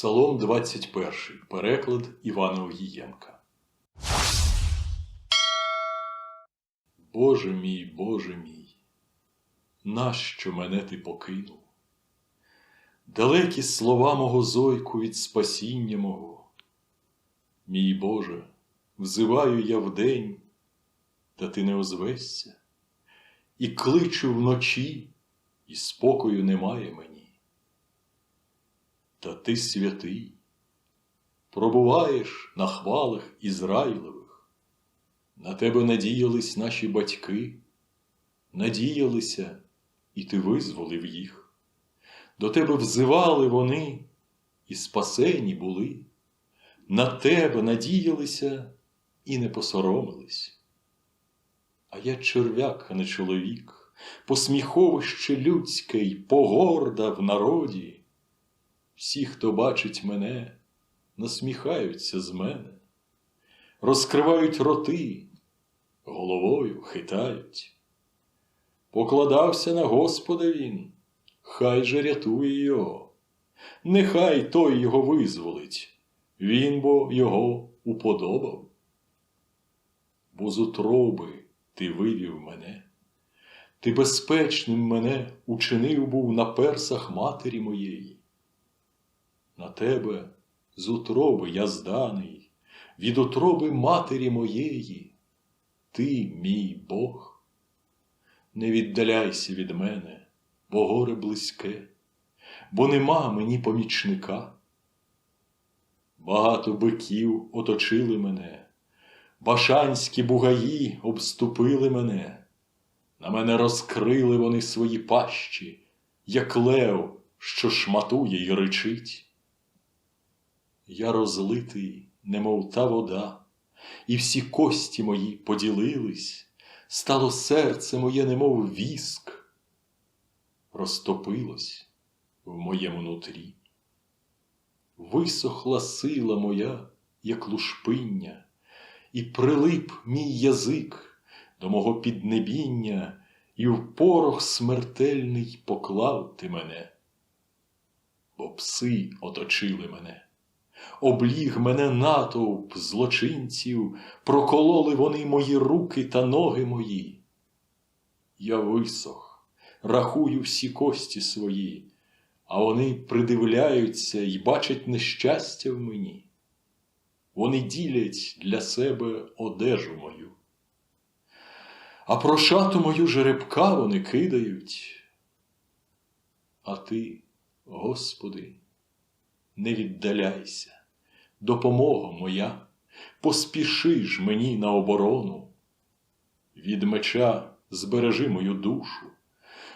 Псалом 21. Переклад Івана Огієнка. Боже мій, Боже мій, нащо мене ти покинув? Далекі слова мого зойку від спасіння мого. Мій Боже, взиваю я вдень, та ти не озвешся, і кличу вночі, і спокою немає мені. Та ти святий, пробуваєш на хвалах Ізраїлевих, на тебе надіялись наші батьки, надіялися, і ти визволив їх. До тебе взивали вони і спасені були, на тебе надіялися і не посоромились. А я черв'як, а не чоловік, посміховище людське й погорда в народі. Всі, хто бачить мене, насміхаються з мене, розкривають роти, головою хитають. Покладався на Господа він, хай же рятує його, нехай той його визволить, він бо його уподобав. Бо з утроби ти вивів мене, ти безпечним мене учинив був на персах матері моєї. На тебе з утроби я зданий, від утроби матері моєї, ти, мій Бог. Не віддаляйся від мене, бо горе близьке, бо нема мені помічника. Багато биків оточили мене, башанські бугаї обступили мене, на мене розкрили вони свої пащі, як лев, що шматує й ричить. Я розлитий, немов та вода, і всі кості мої поділились, стало серце моє, немов віск, розтопилось в моєму нутрі. Висохла сила моя, як лушпиння, і прилип мій язик до мого піднебіння, і в порох смертельний поклав ти мене, бо пси оточили мене обліг мене натовп злочинців, прокололи вони мої руки та ноги мої. Я висох, рахую всі кості свої, а вони придивляються і бачать нещастя в мені. Вони ділять для себе одежу мою, а про шату мою жеребка вони кидають. А ти, Господи, не віддаляйся, допомога моя, поспіши ж мені на оборону. Від меча збережи мою душу,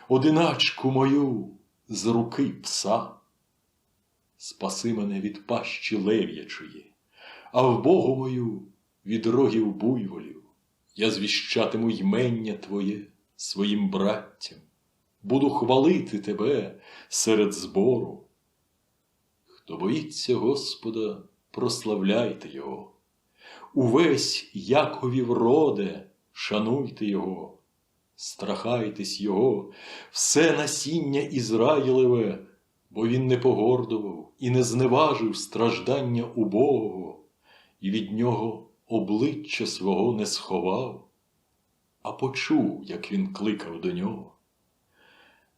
одиначку мою з руки пса. Спаси мене від пащі лев'ячої, а в Богу мою від рогів буйволів. Я звіщатиму ймення Твоє своїм браттям, буду хвалити Тебе серед збору. Хто боїться Господа, прославляйте Його. Увесь Яковів роде, шануйте Його, страхайтесь Його, все насіння Ізраїлеве, бо Він не погордував і не зневажив страждання убогого, і від нього обличчя свого не сховав, а почув, як він кликав до нього.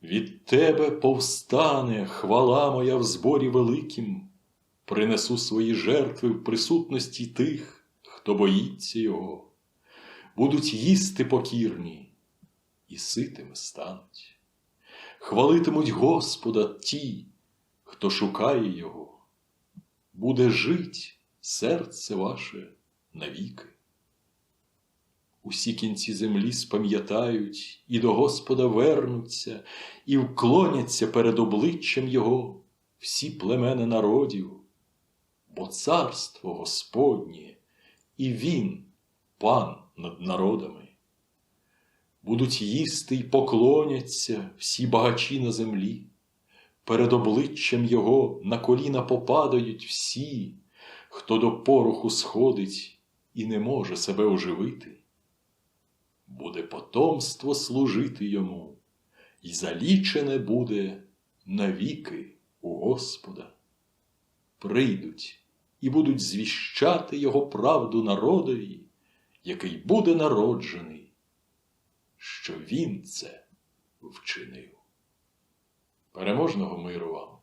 Від тебе повстане хвала моя в зборі великім, принесу свої жертви в присутності тих, хто боїться його, будуть їсти покірні і ситими стануть. Хвалитимуть Господа ті, хто шукає Його, буде жить серце ваше навіки усі кінці землі спам'ятають і до Господа вернуться, і вклоняться перед обличчям Його всі племена народів, бо царство Господнє, і Він, пан над народами. Будуть їсти й поклоняться всі багачі на землі, перед обличчям Його на коліна попадають всі, хто до пороху сходить і не може себе оживити буде потомство служити йому, і залічене буде навіки у Господа. прийдуть і будуть звіщати його правду народові, який буде народжений, що він це вчинив. Переможного миру вам!